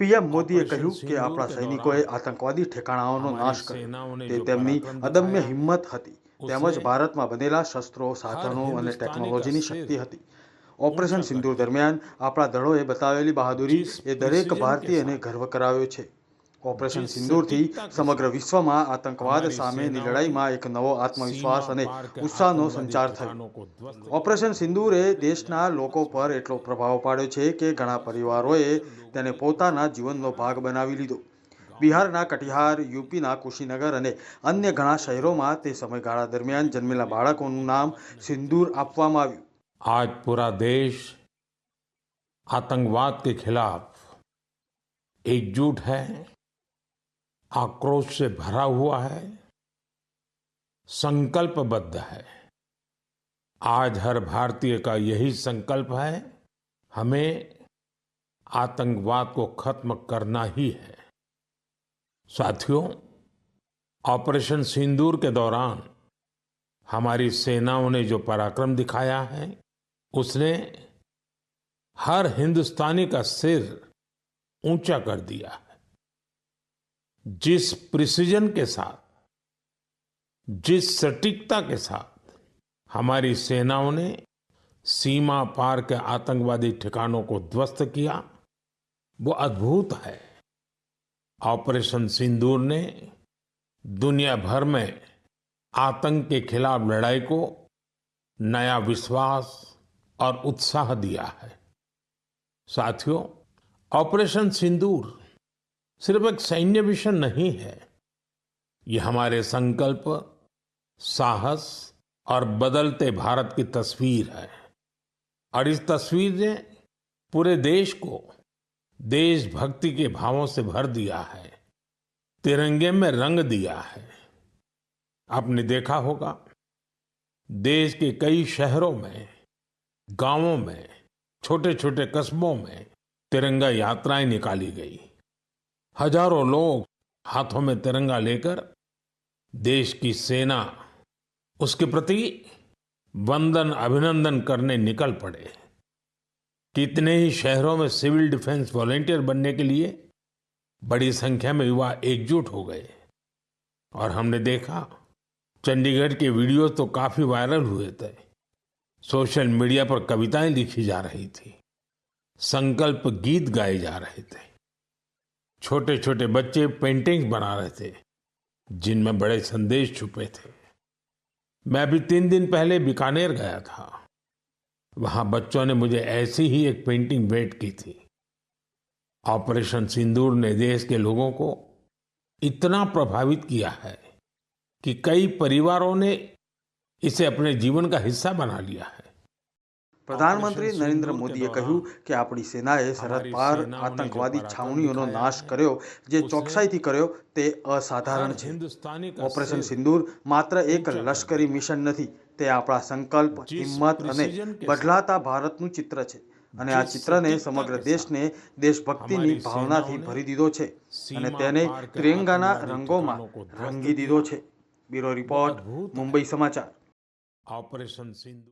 PM મોદીએ કહ્યું કે આપણા સૈનિકોએ આતંકવાદી ઠેકાણાઓનો નાશ કર્યો. તે તેમની અદમ્ય હિંમત હતી. તેમજ ભારતમાં બનેલા શસ્ત્રો સાધનો અને ટેકનોલોજીની શક્તિ હતી. ઓપરેશન સિંધુ દરમિયાન આપણા દળોએ બતાવેલી બહાદુરી એ દરેક ભારતીયને ગર્વ કરાવ્યો છે. ઓપરેશન जिस સિંદૂરથી સટીકતા કે સમગ્ર વિશ્વમાં આતંકવાદ हमारी સામેની सेनाओं લડાઈમાં એક નવો આત્મવિશ્વાસ सीमा અને पार के ઉત્સાહનો आतंकवादी સંચાર થયો ठिकानों को ध्वस्त ઓપરેશન સિંદૂરે દેશના લોકો પર એટલો પ્રભાવ પાડ્યો છે કે ઘણા પરિવારોએ તેને પોતાના જીવનનો ભાગ બનાવી લીધો બિહારના કટિહાર યુપીના કુશીનગર અને અન્ય ઘણા શહેરોમાં તે સમયગાળા દરમિયાન જન્મેલા બાળકોનું નામ સિંદૂર આપવામાં આવ્યું आज पूरा देश आतंकवाद के खिलाफ एकजुट है आक्रोश से भरा हुआ है, संकल्पबद्ध है। आज हर भारतीय का यही संकल्प है, हमें आतंकवाद को खत्म करना ही है। साथियों, ऑपरेशन सिंदूर के दौरान हमारी सेनाओं ने जो पराक्रम दिखाया है, उसने हर हिंदुस्तानी का सिर ऊँचा कर दिया। है जिस प्रिसीजन के साथ, जिस सटीकता के साथ हमारी सेनाओं ने सीमा पार के आतंकवादी ठिकानों को ध्वस्त किया, वो अद्भुत है। ऑपरेशन सिंदूर ने दुनिया भर में आतंक के खिलाफ लड़ाई को नया विश्वास और उत्साह दिया है। साथियों, ऑपरेशन सिंदूर सिर्फ़ एक सैन्य मिशन नहीं है। ये हमारे संकल्प, साहस और बदलते भारत की तस्वीर है। और इस तस्वीर ने पूरे देश को देशभक्ति के भावों से भर दिया है। तिरंगे में रंग दिया है। आपने देखा होगा, देश के कई शहरों में, गाँवों में छोटे छोटे कस्बों में तिरंगा यात्राएँ निकाली गई। हज़ारों लोग हाथों में तिरंगा लेकर देश की सेना, उसके प्रति वंदन, अभिनंदन करने निकल पड़े कितने ही शहरों में सिविल डिफेंस वॉलेंटियर बनने के लिए बड़ी संख्या में युवा एकजुट हो गए। और हमने देखा, चंडीगढ़ के वीडियो तो काफ़ी वायरल हुए थे। सोशल मीडिया पर कविताएँ लिखी जा रही थी। संकल्प गीत गाए जा रहे थे। छोटे छोटे बच्चे पेंटिंग्स बना रहे थे, जिनमें बड़े संदेश छुपे थे। मैं अभी तीन दिन पहले बीकानेर गया था। वहाँ बच्चों ने मुझे ऐसी ही एक पेंटिंग भेंट की थी। ऑपरेशन सिंदूर ने देश के लोगों को इतना प्रभावित किया है कि कई परिवारों ने इसे अपने जीवन का हिस्सा बना लिया है। પ્રધાનમંત્રી નરેન્દ્ર મોદીએ કહ્યું કે આપણી સેનાએ સરહદ પાર આતંકવાદી છાવણીઓનો નાશ કર્યો જે ચોકસાઈથી કર્યો તે અસાધારણ છે. ઓપરેશન સિંદૂર માત્ર એક લશ્કરી મિશન નથી તે આપણા સંકલ્પ હિંમત અને બદલાતા ભારતનું ચિત્ર છે. અને આ ચિત્રને સમગ્ર દેશને દેશભક્તિની ભાવનાથી ભરી દીધો છે અને તેને ત્રિરંગાના રંગોમાં રંગી દીધો છે. બ્યુરો રિપોર્ટ મુંબઈ સમાચાર. ઓપરેશન સિંધુ